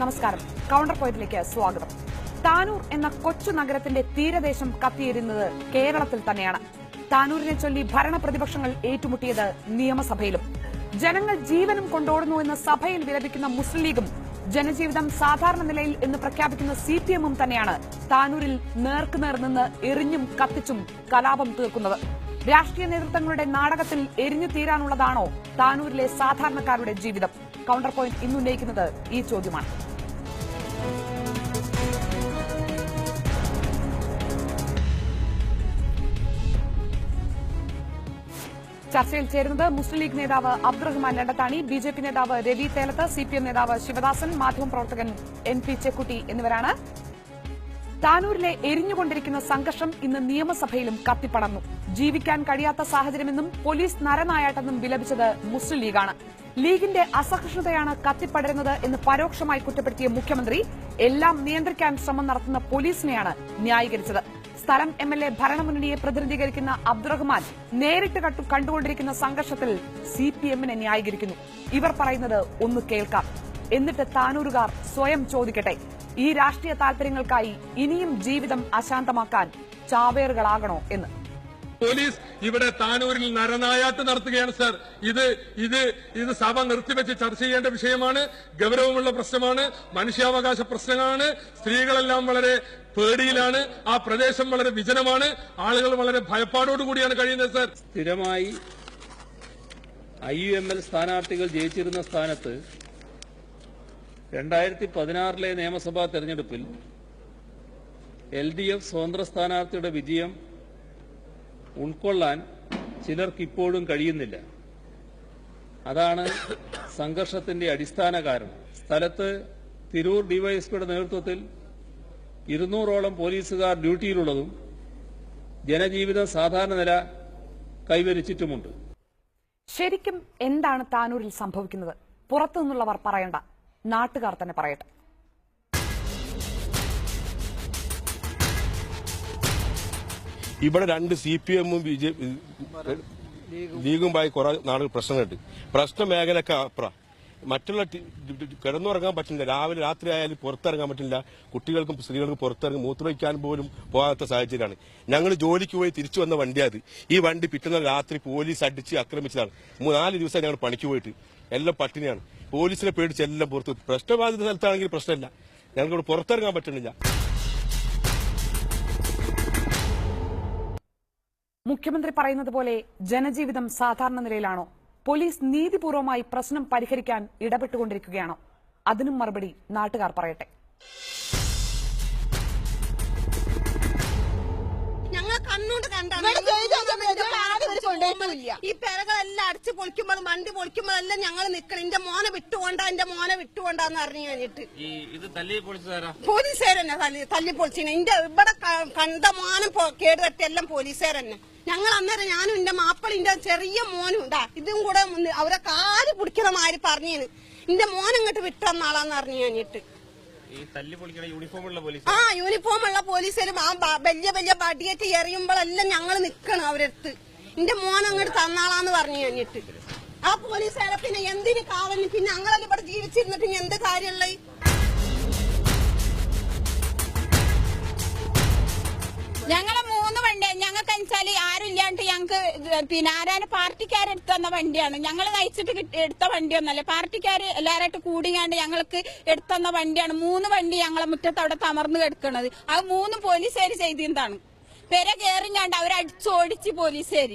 നമസ്കാരം. കൗണ്ടർ പോയിന്റിലേക്ക് സ്വാഗതം. താനൂർ എന്ന കൊച്ചു നഗരത്തിന്റെ തീരദേശം കത്തിയിരുന്നത് കേരളത്തിൽ തന്നെയാണ്. താനൂരിനെ ചൊല്ലി ഭരണ പ്രതിപക്ഷങ്ങൾ ഏറ്റുമുട്ടിയത് നിയമസഭയിലും. ജനങ്ങൾ ജീവനും കൊണ്ടോടുന്നു എന്ന് സഭയിൽ വിലപിക്കുന്ന മുസ്ലിം ലീഗും ജനജീവിതം സാധാരണ നിലയിൽ എന്ന് പ്രഖ്യാപിക്കുന്ന സി പി എമ്മും തന്നെയാണ് താനൂരിൽ നേർക്കുനേർ നിന്ന് എറിഞ്ഞും കത്തിച്ചും കലാപം തീർക്കുന്നത്. രാഷ്ട്രീയ നേതൃത്വങ്ങളുടെ നാടകത്തിൽ എരിഞ്ഞു തീരാനുള്ളതാണോ താനൂരിലെ സാധാരണക്കാരുടെ ജീവിതം? കൗണ്ടർ പോയിന്റ് ഇന്നുന്നയിക്കുന്നത് ഈ ചോദ്യമാണ്. ചർച്ചയിൽ ചേരുന്നത് മുസ്ലിം ലീഗ് നേതാവ് Abdurahman Randathani B J P നേതാവ് Ravi Thelath C P M നേതാവ് ശിവദാസൻ മാധ്യമപ്രവർത്തകൻ എൻ പി ചെക്കുട്ടി എന്നിവരാണ്. താനൂരിലെ എരിഞ്ഞുകൊണ്ടിരിക്കുന്ന സംഘർഷം ഇന്ന് നിയമസഭയിലും കത്തിപ്പടർന്നു. ജീവിക്കാൻ കഴിയാത്ത സാഹചര്യമെന്നും പോലീസ് നരനായാട്ടെന്നും വിലപിച്ചത് മുസ്ലിം ലീഗാണ്. ലീഗിന്റെ അസഹിഷ്ണുതയാണ് കത്തിപ്പടരുന്നത് എന്ന് പരോക്ഷമായി കുറ്റപ്പെടുത്തിയ മുഖ്യമന്ത്രി എല്ലാം നിയന്ത്രിക്കാൻ ശ്രമം നടത്തുന്ന പോലീസിനെയാണ് ന്യായീകരിച്ചത്. സ്ഥലം എം എൽ എ ഭരണമുന്നണിയെ പ്രതിനിധീകരിക്കുന്ന അബ്ദുറഹ്മാൻ നേരിട്ട് കണ്ടുകൊണ്ടിരിക്കുന്ന സംഘർഷത്തിൽ സി പി എമ്മിനെ ന്യായീകരിക്കുന്നു. ഇവർ പറയുന്നത് ഒന്ന് കേൾക്കാം. എന്നിട്ട് താനൂരുകാർ സ്വയം ചോദിക്കട്ടെ. ഈ രാഷ്ട്രീയ താൽപര്യങ്ങൾക്കായി ഇനിയും ജീവിതം അശാന്തമാക്കാൻ ചാവേറുകളാകണോ എന്ന്. പോലീസ് ഇവിടെ താനൂരിൽ നരനായാട്ട് നടത്തുകയാണ് സർ. ഇത് ഇത് ഇത് സഭ നിർത്തിവെച്ച് ചർച്ച ചെയ്യേണ്ട വിഷയമാണ് ഗൗരവമുള്ള പ്രശ്നമാണ് മനുഷ്യാവകാശ പ്രശ്നങ്ങളാണ് സ്ത്രീകളെല്ലാം വളരെ പേടിയിലാണ് ആ പ്രദേശം വളരെ വിജനമാണ് ആളുകൾ വളരെ ഭയപ്പാടോടുകൂടിയാണ് കഴിയുന്നത് സർ. സ്ഥിരമായി ഐ യു എം എൽ സ്ഥാനാർത്ഥികൾ ജയിച്ചിരുന്ന സ്ഥാനത്ത് രണ്ടായിരത്തി പതിനാറിലെ നിയമസഭാ തെരഞ്ഞെടുപ്പിൽ എൽ ഡി എഫ് സ്വതന്ത്ര സ്ഥാനാർത്ഥിയുടെ വിജയം ഉൾക്കൊള്ളാൻ ചിലർക്ക് ഇപ്പോഴും കഴിയുന്നില്ല. അതാണ് സംഘർഷത്തിന്റെ അടിസ്ഥാന കാരണം. സ്ഥലത്ത് തിരൂർ ഡിവൈഎസ്പിയുടെ നേതൃത്വത്തിൽ ഇരുന്നൂറോളം പോലീസുകാർ ഡ്യൂട്ടിയിലുള്ളതും ജനജീവിതം സാധാരണ നില കൈവരിച്ചിട്ടുമുണ്ട്. ശരിക്കും എന്താണ് താനൂരിൽ സംഭവിക്കുന്നത്? പുറത്തുനിന്നുള്ളവർ പറയണ്ട. നാട്ടുകാർ തന്നെ പറയട്ടെ. ഇവിടെ രണ്ട് സി പി എമ്മും ബി ജെ ലീഗുമായി കുറെ നാളുകൾ പ്രശ്നമുണ്ട് പ്രശ്ന മേഖലയൊക്കെ അപ്പുറം. മറ്റുള്ള കിടന്നുറങ്ങാൻ പറ്റില്ല രാവിലെ രാത്രി ആയാലും പുറത്തിറങ്ങാൻ പറ്റില്ല കുട്ടികൾക്കും സ്ത്രീകൾക്കും പുറത്തിറങ്ങി മൂത്രമൊഴിക്കാൻ പോലും പോകാത്ത സാഹചര്യമാണ്. ഞങ്ങൾ ജോലിക്ക് പോയി തിരിച്ചു വന്ന വണ്ടിയാത് ഈ വണ്ടി പിറ്റുന്ന രാത്രി പോലീസ് അടിച്ച് ആക്രമിച്ചതാണ്. നാല് ദിവസം ഞങ്ങൾ പണിക്ക് പോയിട്ട്. എല്ലാം പട്ടിണിയാണ്. പോലീസിനെ പേടിച്ച് എല്ലാം പുറത്ത് പ്രശ്നബാധിത സ്ഥലത്താണെങ്കിൽ പ്രശ്നമില്ല. ഞങ്ങൾക്ക് പുറത്തിറങ്ങാൻ പറ്റുന്നില്ല. മുഖ്യമന്ത്രി പറയുന്നത് പോലെ ജനജീവിതം സാധാരണ നിലയിലാണോ? പോലീസ് നീതിപൂർവമായി പ്രശ്നം പരിഹരിക്കാൻ ഇടപെട്ടുകൊണ്ടിരിക്കുകയാണോ? അതിനും മറുപടി നാട്ടുകാർ പറയട്ടെ. ഞങ്ങൾ കണ്ണുകൊണ്ട് കണ്ടാണ്. ഈ പെരകളെല്ലാം അടിച്ച് പൊളിക്കുമ്പോൾ വണ്ടി പൊളിക്കുമ്പോഴെല്ലാം ഞങ്ങൾ നിക്കണം എന്റെ മോനെ വിട്ടുകൊണ്ടാ എന്റെ മോനെ വിട്ടുകൊണ്ടാന്ന് അറിഞ്ഞു കഴിഞ്ഞിട്ട്. ഈ ഇത് തല്ലി പൊളിച്ചതാരാ? പോലീസുകാരെന്നെ തല്ലി തല്ലി പൊളിച്ചിന്. എന്റെ ഇവിടെ കണ്ട മോനും പൊ- കേട് തട്ടി എല്ലാം പോലീസുകാരെന്നെ. ഞങ്ങൾ അന്നേരം ഞാനും എന്റെ മാപ്പിളിന്റെ ചെറിയ മോനും ഉണ്ടാ ഇതും കൂടെ അവരെ കാൽ പിടിക്കണമാര് മാതിരി പറഞ്ഞേന്. എന്റെ മോൻ അങ്ങോട്ട് വിട്ടെന്നാളാന്ന് അറിഞ്ഞു കഴിഞ്ഞിട്ട് ഈ തല്ലി പൊളിക്കണ യൂണിഫോമുള്ള പോലീസ് ആ യൂണിഫോം ഉള്ള പോലീസുകാരും ആ വലിയ വലിയ ബടിയേറ്റ് എറിയുമ്പോഴെല്ലാം ഞങ്ങൾ നിക്കണം അവരടുത്ത്. എന്റെ മോൻ അങ്ങോട്ട് തന്നാളാന്ന് പറഞ്ഞു കഴിഞ്ഞിട്ട് ആ പോലീസുകാരെ പിന്നെ എന്തിന് കാവലിന്? പിന്നെ ഞങ്ങളെല്ലാം ഇവിടെ ജീവിച്ചിരുന്നിട്ട് ഇനി എന്ത് കാര്യമുള്ള ഞങ്ങളെ ഞങ്ങൾക്ക് വെച്ചാൽ ആരും ഇല്ലാണ്ട് ഞങ്ങൾക്ക് പിന്നെ ആരാണ് പാർട്ടിക്കാരെടുത്ത് തന്ന വണ്ടിയാണ്. ഞങ്ങൾ നയിച്ചിട്ട് എടുത്ത വണ്ടിയൊന്നല്ല. പാർട്ടിക്കാർ എല്ലാവരായിട്ട് കൂടിയാണ്ട് ഞങ്ങൾക്ക് എടുത്തന്ന വണ്ടിയാണ്. മൂന്ന് വണ്ടി ഞങ്ങളെ മുറ്റത്ത് അവിടെ തമർന്ന് കിടക്കണത്. അത് മൂന്ന് പോലീസുകാർ ചെയ്തിരുന്നതാണ്. പെര കയറിഞ്ഞാണ്ട് അവരടിച്ചോടിച്ച് പോലീസുകാർ